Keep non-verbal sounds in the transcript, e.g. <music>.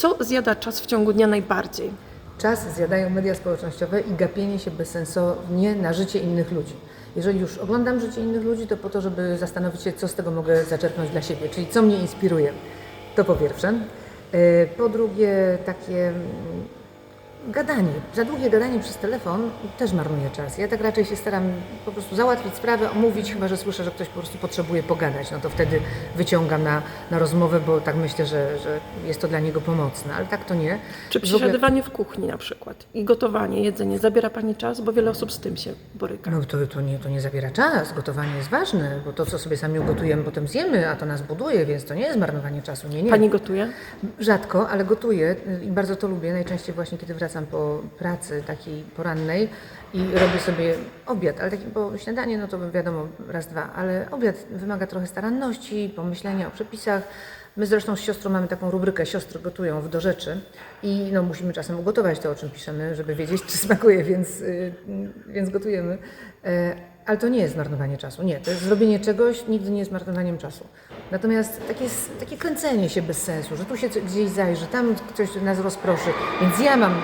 Co zjada czas w ciągu dnia najbardziej? Czas zjadają media społecznościowe i gapienie się bezsensownie na życie innych ludzi. Jeżeli już oglądam życie innych ludzi, to po to, żeby zastanowić się, co z tego mogę zaczerpnąć dla siebie, czyli co mnie inspiruje. To po pierwsze. E, Po drugie, takie mm, gadanie. Za długie gadanie przez telefon też marnuje czas. Ja tak raczej się staram po prostu załatwić sprawę, omówić, chyba że słyszę, że ktoś po prostu potrzebuje pogadać. No to wtedy wyciągam na, na rozmowę, bo tak myślę, że, że jest to dla niego pomocne, ale tak to nie. Czy przesiadywanie w kuchni na przykład i gotowanie, jedzenie zabiera Pani czas? Bo wiele osób z tym się boryka. No to, to, nie, to nie zabiera czas. Gotowanie jest ważne, bo to, co sobie sami ugotujemy, potem zjemy, a to nas buduje, więc to nie jest marnowanie czasu. Nie, nie. Pani gotuje? Rzadko, ale gotuję i bardzo to lubię. Najczęściej właśnie, kiedy wracam po pracy takiej porannej i robię sobie obiad, ale taki, bo śniadanie, no to wiadomo, raz, dwa, ale obiad wymaga trochę staranności, pomyślenia o przepisach. My zresztą z siostrą mamy taką rubrykę Siostry gotują w do rzeczy i no, musimy czasem ugotować to, o czym piszemy, żeby wiedzieć, <laughs> czy smakuje, więc, y, więc gotujemy. E, Ale to nie jest marnowanie czasu. Nie, to jest zrobienie czegoś, nigdy nie jest marnowaniem czasu. Natomiast takie, takie kręcenie się bez sensu, że tu się gdzieś zajrzy, tam ktoś nas rozproszy. Więc ja mam